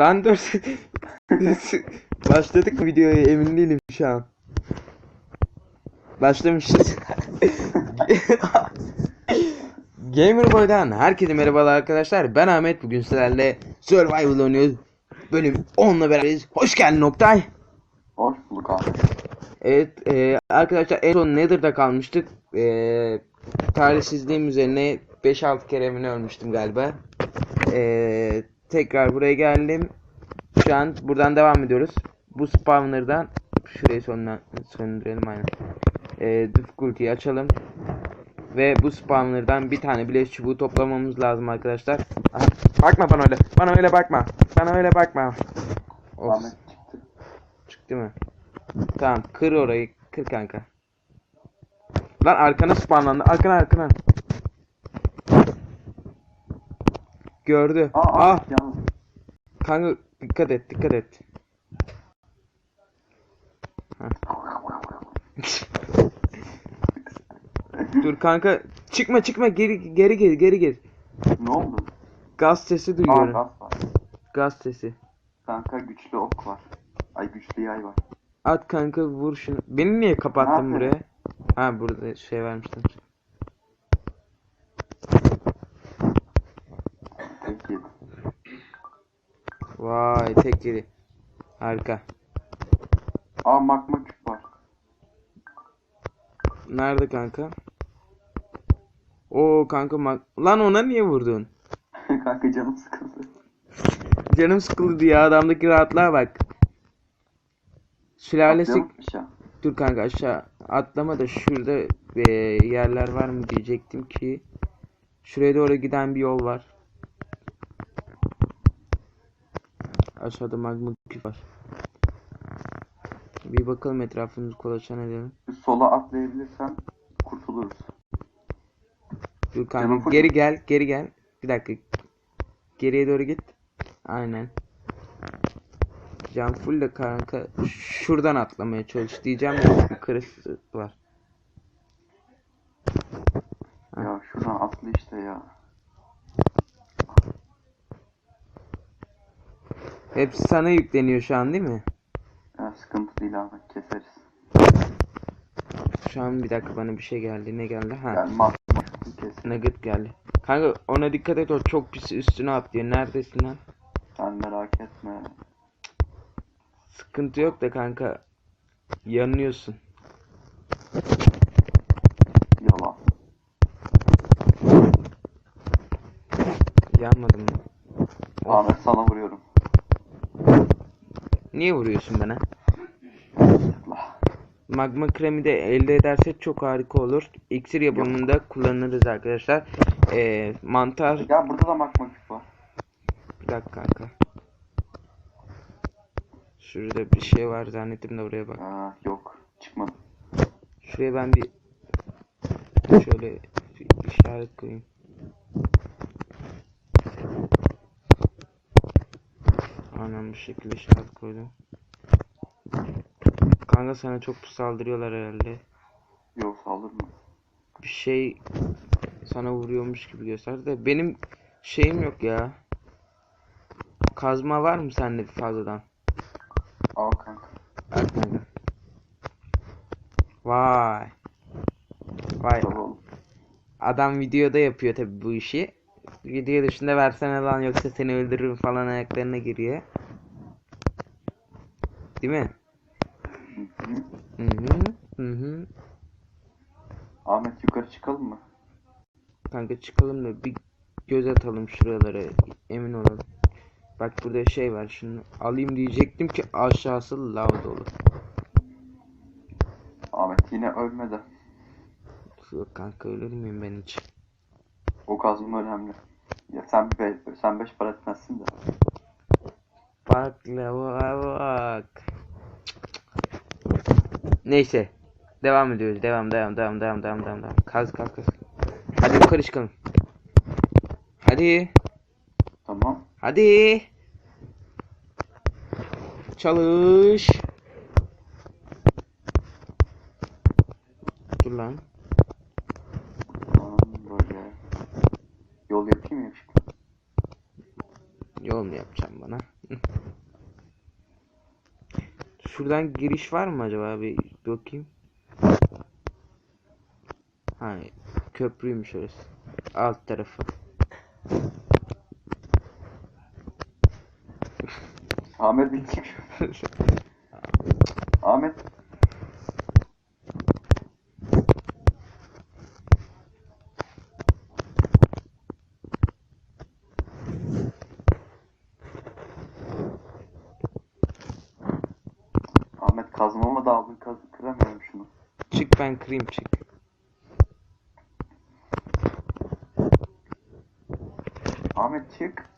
Lan dur. Başladık mı videoya emin değilim şu an. Başlamışız. Gamer Boy'dan herkese merhabalar arkadaşlar. Ben Ahmet. Bugün sizlerle Survival oynuyoruz. Bölüm 10'la beraberiz. Hoş geldin Oktay. Hoş bulduk abi. Evet e, arkadaşlar en son Nether'da kalmıştık. E, tarihsizliğim üzerine 5-6 kere mi ölmüştüm galiba. E, tekrar buraya geldim. Şu an buradan devam ediyoruz. Bu spawner'dan şurayı sonuna söndürelim aynen. E, difficulty'yi açalım. Ve bu spawner'dan bir tane bile çubuğu toplamamız lazım arkadaşlar. Aha, bakma bana öyle. Bana öyle bakma. Bana öyle bakma. Of. Çıktı mı? Tamam kır orayı kır kanka. Lan arkana spawnlandı. Arkana arkana. Gördü. Aa, ah yalnız. kanka dikkat et dikkat et. Dur kanka çıkma çıkma geri geri gel geri gel. ne oldu? Gaz sesi Aa duyuyorum. gaz var. Gaz sesi. Kanka güçlü ok var. Ay güçlü yay var. At kanka vur şunu. Beni niye kapattın buraya? Ha burada şey vermiştim. Tek yedi. Vay tek yedi. Harika. Aa magma küp var. Nerede kanka? Oo kanka mak- Lan ona niye vurdun? Kanka canım sıkıldı. Canım sıkıldı ya adamdaki rahatlığa bak. Sülalesi dur kanka aşağı atlama da şurada e, yerler var mı diyecektim ki. Şuraya doğru giden bir yol var. Aşağıda magma küp var. Bir bakalım etrafımızı kolaçan edelim. Sola atlayabilirsen kurtuluruz. Dur kanka geri gel geri gel. Bir dakika. Geriye doğru git. Aynen. Can full de kanka şuradan atlamaya çalış diyeceğim bir kırık var. Ya şuradan atla işte ya. Hepsi sana yükleniyor şu an değil mi? Ya sıkıntı değil Ahmet keseriz. Şu an bir dakika bana bir şey geldi. Ne geldi? Ha. Yani. Nugget geldi. Kanka ona dikkat et o çok pis üstüne atlıyor. Neredesin lan? Sen merak etme. Sıkıntı yok da kanka. Yanıyorsun. Yalan. Yanmadın mı? Ahmet sana. Niye vuruyorsun bana? Magma kremi de elde edersek çok harika olur. İksir yapımında kullanırız arkadaşlar. Ee, mantar Ya burada da magma küp var. bir dakika kanka. Şurada bir şey var zannettim de oraya bak. Aa, yok. Çıkmadı. Şuraya ben bir şöyle bir işaret koyayım. Aynen bu şekilde işaret koydum. Kanka sana çok saldırıyorlar herhalde. Yok saldırma. bir şey sana vuruyormuş gibi gösterdi de benim şeyim yok ya. Kazma var mı sende fazladan? Al kanka. Ver kanka. Vay. Vay. Al oğlum. Adam videoda yapıyor tabi bu işi. Video dışında versene lan yoksa seni öldürürüm falan ayaklarına giriyor. Değil mi? Hı hı. Hı hı. Ahmet yukarı çıkalım mı? Kanka çıkalım da bir göz atalım şuralara emin olalım. Bak burada şey var şunu alayım diyecektim ki aşağısı lav dolu. Ahmet yine ölmedi. Yok kanka ölür müyüm ben hiç? O kazma önemli. Ya sen be, sen beş para etmezsin de. Bak lava bak. Neyse. Devam ediyoruz. Devam devam devam devam devam devam. devam. Kaz kaz kaz. Hadi yukarı çıkalım. Hadi. Tamam. Hadi. Çalış. Dur lan. Tamam böyle. Yol yapayım ya. Yol mu yapacağım bana. Şuradan giriş var mı acaba bir bakayım. Ha köprüymüş orası. Alt tarafı. Ahmet. Ahmet kazmama da aldın kaz kıramıyorum şunu. Kırayım çık. Ahmet çık.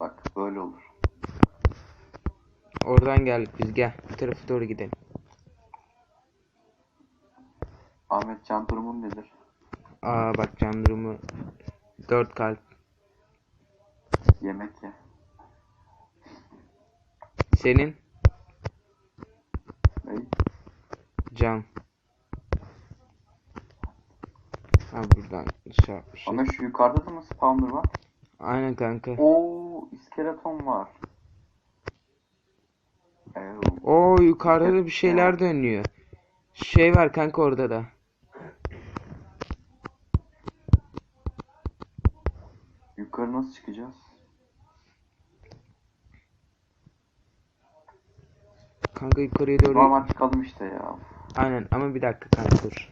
Bak böyle olur. Oradan geldik biz gel. Bu tarafa doğru gidelim. Ahmet can durumun nedir? Aa bak can durumu 4 kalp. Yemek ye. Senin Ne? Can. Ha buradan şey yapmışız. Ahmet şu yukarıda da mı spawner var? Aynen kanka. Oo, iskeleton var. Oo yukarıda da bir şeyler dönüyor. Şey var kanka orada da. Yukarı nasıl çıkacağız? Kanka yukarıya doğru. Normal çıkalım işte ya. Aynen ama bir dakika kanka dur.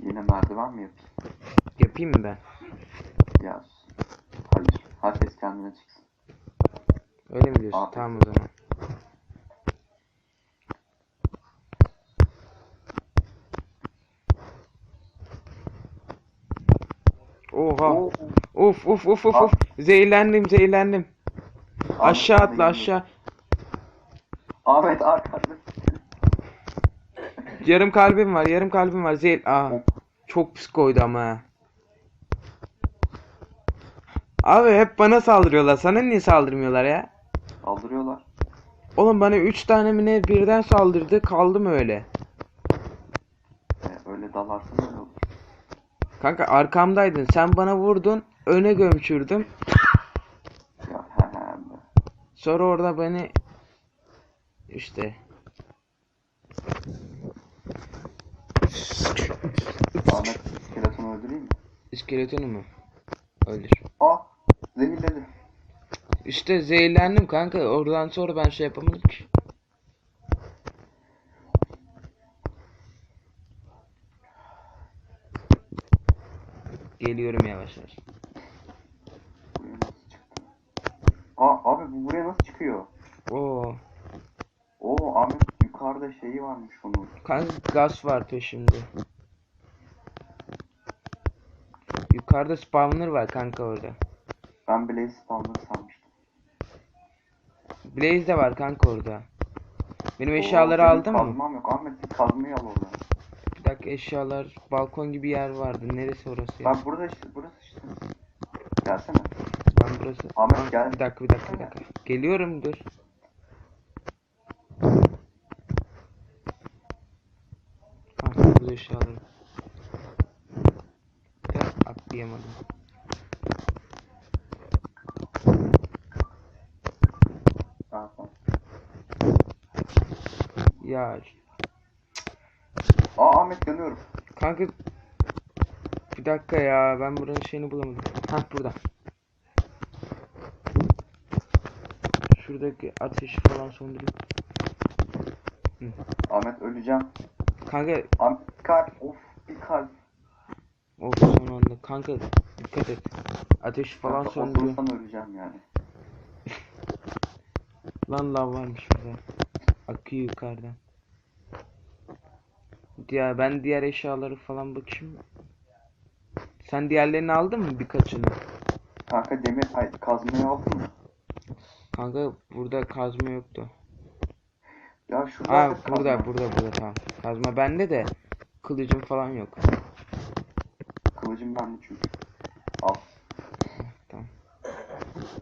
Yine merdiven mi yapayım? Yapayım mı ben? Ya. Hayır. Herkes kendine çıksın. Öyle mi diyorsun? Aa. Tamam o zaman. Oha. Oo. Of of of Aa. of. Zehirlendim zehirlendim. Aşağı atla aşağı. Ahmet arkanda. Yarım kalbim var yarım kalbim var. Zehir. Aa. Çok pis koydu ama ha. Abi hep bana saldırıyorlar. Sana niye saldırmıyorlar ya? Saldırıyorlar. Oğlum bana 3 tane mi ne birden saldırdı. Kaldım öyle. Ee, öyle dalarsan öyle olur. Kanka arkamdaydın. Sen bana vurdun. Öne gömçürdüm. Ya he he. Sonra orada beni işte Ahmet iskeletonu öldüreyim mi? iskeletonu mu? Öldür. Aa. Zehirledi. İşte zehirlendim kanka. Oradan sonra ben şey yapamadım ki. Geliyorum yavaş yavaş. Aa abi bu buraya nasıl çıkıyor? Oo. Oo Ahmet yukarıda şeyi varmış onun. Kanka gaz var peşimde. Yukarıda spawner var kanka orada. Ben Blaze spawner sanmıştım. Blaze de var kanka orada. Benim eşyaları aldın mı? Kazmam yok. Ahmet bir kazmayı al oradan. Bir dakika eşyalar balkon gibi yer vardı. Neresi orası ya? Bak burada işte burası işte. Gelsene. Ben burası. Ahmet, gel. Bir dakika bir dakika bir dakika. Geliyorum dur. Ah burada eşyalarım. Ya atlayamadım. Ya Aa Ahmet yanıyorum. kanka bir dakika ya ben buranın şeyini bulamadım. Hah burada. Şuradaki ateşi falan söndüreyim. Ahmet öleceğim. Kanka Ahmet kalp. Of bir kalp. Kanka dikkat et. Ateşi falan Kanka, söndürüyor. Oturursan öleceğim yani. Lan lav varmış burada. Akıyor yukarıdan. Ya ben diğer eşyaları falan bakayım. Sen diğerlerini aldın mı birkaçını? Kanka demir ay, kazmayı aldın mı? Kanka burada kazma yoktu. Ya şurada Aa burada burada burada tamam. Kazma bende de kılıcım falan yok. Kılıcım bende çünkü. Al.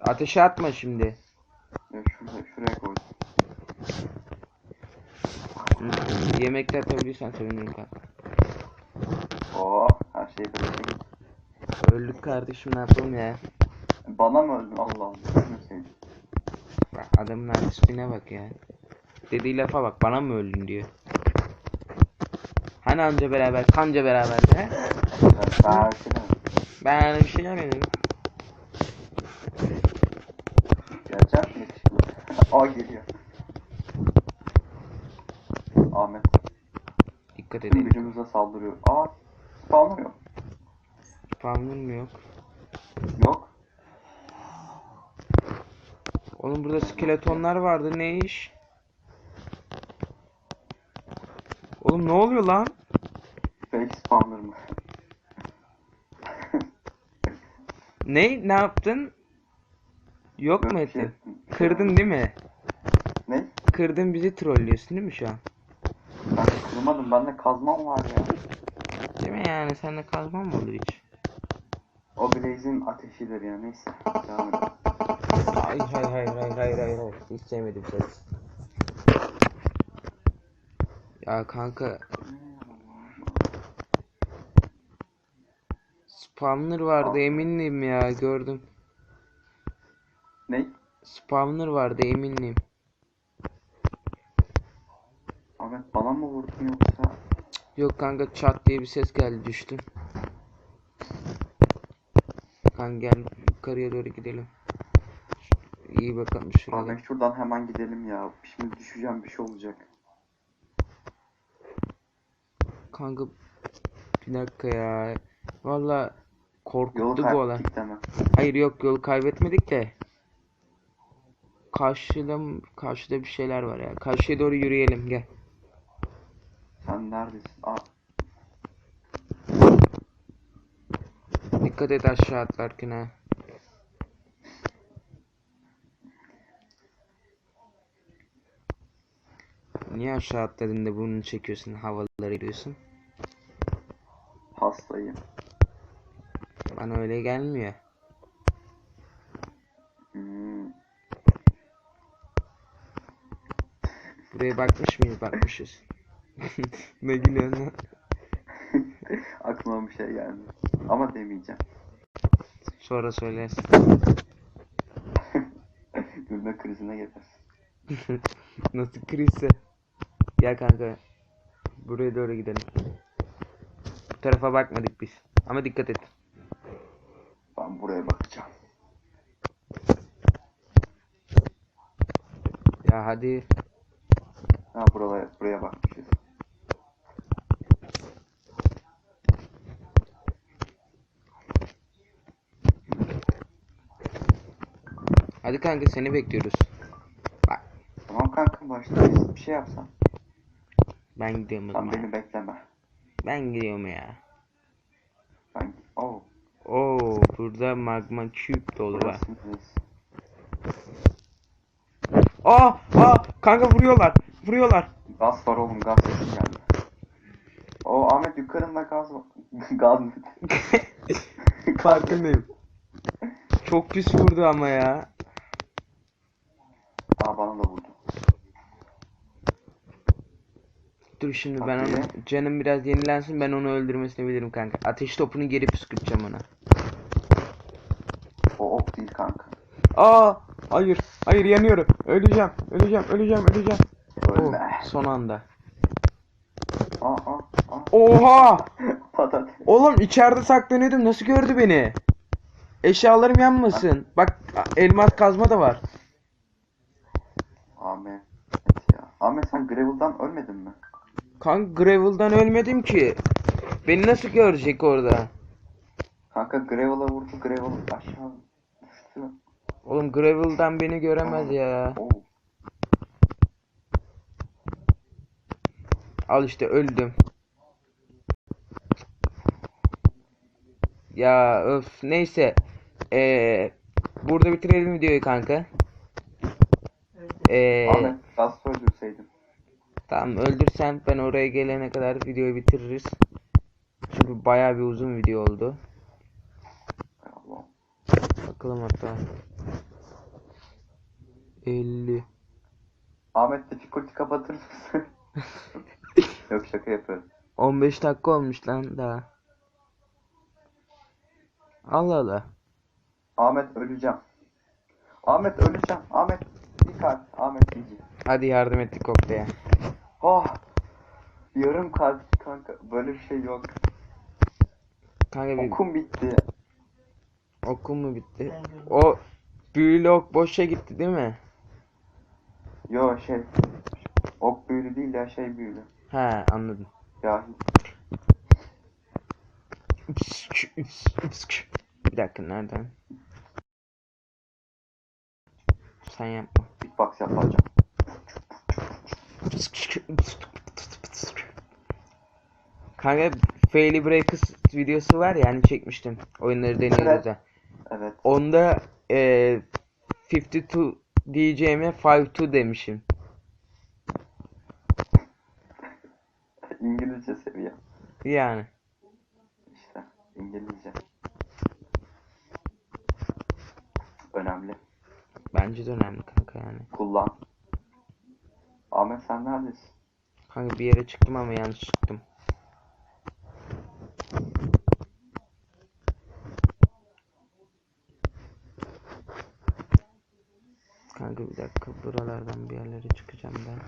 Ateşe atma şimdi. Ya şuraya, şuraya koy. Yemekte atabilirsen sevinirim kanka. Oo her şey böyle. öldük kardeşim ne yapalım ya. Bana mı öldün? Allah Allah. Bak adamın artistliğine bak ya. Dediği lafa bak bana mı öldün diyor. Hani anca beraber kanca beraber he? Ben, öyle bir şey demedim. Gelecek mi? Aa geliyor. Ahmet. Dikkat edin. gücümüze saldırıyor. Aa spawner yok. Spawner mı yok? Yok. Oğlum burada skeletonlar vardı ne iş? Oğlum ne oluyor lan? Fake spawner mı? Ne? Ne yaptın? Yok mu şey etin? ettim. Kırdın değil mi? Ne? Kırdın bizi trollüyorsun değil mi şu an? Ben kırmadım. Bende kazmam var ya. Değil mi yani? Sende kazma mı olur hiç? O Blaze'in ateşidir ya. Neyse. Devam edelim. Hayır hayır hayır hayır hayır hayır hayır. Hiç sevmedim ses. Ya kanka spawner vardı eminim ya gördüm. Ne? Spawner vardı eminim. Ahmet bana mı vurdun yoksa? Yok kanka çat diye bir ses geldi düştüm. Kanka gel yukarıya doğru gidelim. İyi bakalım şurada. Ahmet şuradan hemen gidelim ya. Şimdi düşeceğim bir şey olacak. Kanka bir dakika ya. Valla korkuttu deme. Hayır yok yol kaybetmedik de. Karşıda karşıda bir şeyler var ya. Karşıya doğru yürüyelim gel. Sen neredesin? Aa, Dikkat et aşağı atlarken ha. Niye aşağı atladığında burnunu çekiyorsun, havalara giriyorsun? hastayım. Bana öyle gelmiyor. Buraya bakmış mıyız? Bakmışız. ne gülüyorsun lan? Aklıma bir şey geldi. Ama demeyeceğim. Sonra söylersin. Gülme krizine girersin. Nasıl krizse? Gel kanka. Buraya doğru gidelim. Bu tarafa bakmadık biz. Ama dikkat et. Buraya bakacağım. Ya hadi. Ha buraya, buraya bakmışız. Hadi kanka seni bekliyoruz. Bak Tamam kanka başta bir şey yapsan. ben gidiyorum o Sen zaman. beni bekleme. Ben gidiyorum ya. Ben... Oh. Oo burada magma cube dolu var. Aa, aa kanka vuruyorlar. Vuruyorlar. Gaz var oğlum gaz sesi geldi. O Ahmet yukarında gaz var. gaz mı? Farkındayım. Çok pis vurdu ama ya. Aa bana da vurdu. Dur şimdi ben Hadi. onu canım biraz yenilensin ben onu öldürmesini bilirim kanka. Ateş topunu geri püskürteceğim ona. O ok değil kanka. Aa hayır hayır yanıyorum. Öleceğim öleceğim öleceğim öleceğim. Oh, Ölme. son anda. Aa aa aa. Oha! Patates. Oğlum içeride saklanıyordum nasıl gördü beni? Eşyalarım yanmasın. Bak elmas kazma da var. Ahmet. Ya. Ahmet sen Gravel'dan ölmedin mi? Kanka Gravel'dan ölmedim ki. Beni nasıl görecek orada? Kanka Gravel'a vurdu. Gravel aşağı düştü. Oğlum Gravel'dan beni göremez ya. Al işte öldüm. Ya öf neyse. Ee, burada bitirelim videoyu kanka. Ee, Ahmet gaz öldürseydin. tamam öldürsem ben oraya gelene kadar videoyu bitiririz. Çünkü bayağı bir uzun video oldu. Bakalım hatta. 50. Ahmet difficulty kapatır mısın? Yok şaka yapıyorum. 15 dakika olmuş lan daha. Allah Allah. Ahmet öleceğim. Ahmet öleceğim. Ahmet bir kalp. Ahmet iyice. Hadi yardım ettik Oktay'a. Oh. Yarım kalp kanka. Böyle bir şey yok. Kanka bir Okum bitti. Okul mu bitti? O büyülü ok boşa gitti değil mi? Yo şey. Ok büyülü değil ya şey büyülü. He anladım. Ya Bir dakika nereden? Sen yapma. beatbox yapacağım. Kanka Faily Breakers videosu var ya hani çekmiştim. Oyunları deniyoruz Evet. ya. Evet. Onda e, 52 diyeceğime 52 demişim. İngilizce seviye. Yani. İşte İngilizce. Önemli. Bence de önemli kanka yani. Kullan. Ahmet sen neredesin? Kanka bir yere çıktım ama yanlış çıktım. Kanka bir dakika buralardan bir yerlere çıkacağım ben.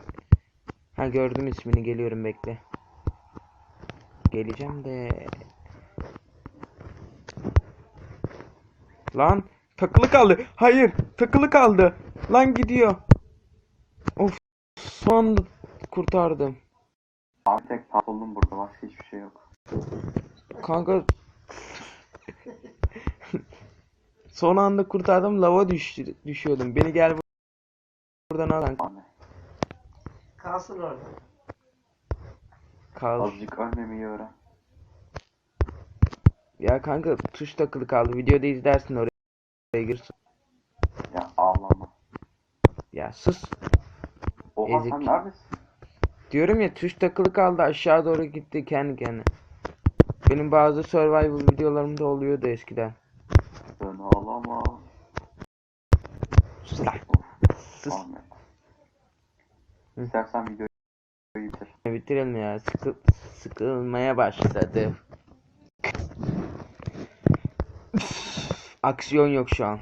Ha gördüm ismini geliyorum bekle. Geleceğim de. Lan takılı kaldı. Hayır takılı kaldı. Lan gidiyor. Of son kurtardım. Ahmet tek burada başka hiçbir şey yok. Kanka son anda kurtardım lava düştü, düşüyordum. Beni gel buradan al kanka. Kalsın orada. Kal. Azıcık ölmemeyi öğren. Ya kanka tuş takılı kaldı. Videoda izlersin oraya, oraya girsin. Ya ağlama. Ya sus. Oha Ezik. sen neredesin? Diyorum ya tuş takılı kaldı aşağı doğru gitti kendi kendine. Benim bazı survival videolarımda oluyordu eskiden. Ben ağlama. Sus lan. Sus. Ahmet. İstersen videoyu bitir. Bitirelim ya. Sıkı, sıkılmaya başladı. Aksiyon yok şu an.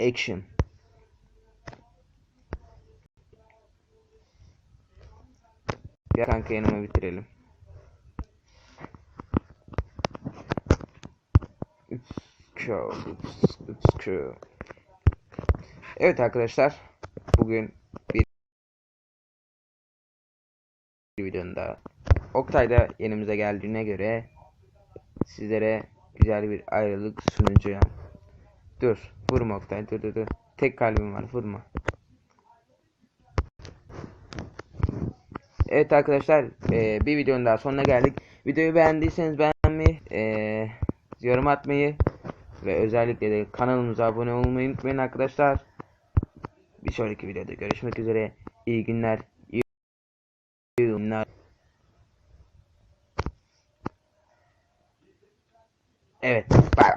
Action. Ya kanka yanıma bitirelim. İt's cool. Evet arkadaşlar. Bugün videonun daha Oktay da yanımıza geldiğine göre sizlere güzel bir ayrılık sunacağım. Dur, vurma Oktay, dur dur dur. Tek kalbim var, vurma. Evet arkadaşlar, eee, bir videonun daha sonuna geldik. Videoyu beğendiyseniz beğenmeyi, eee, yorum atmayı ve özellikle de kanalımıza abone olmayı unutmayın arkadaşlar. Bir sonraki videoda görüşmek üzere. İyi günler. Evet, bay.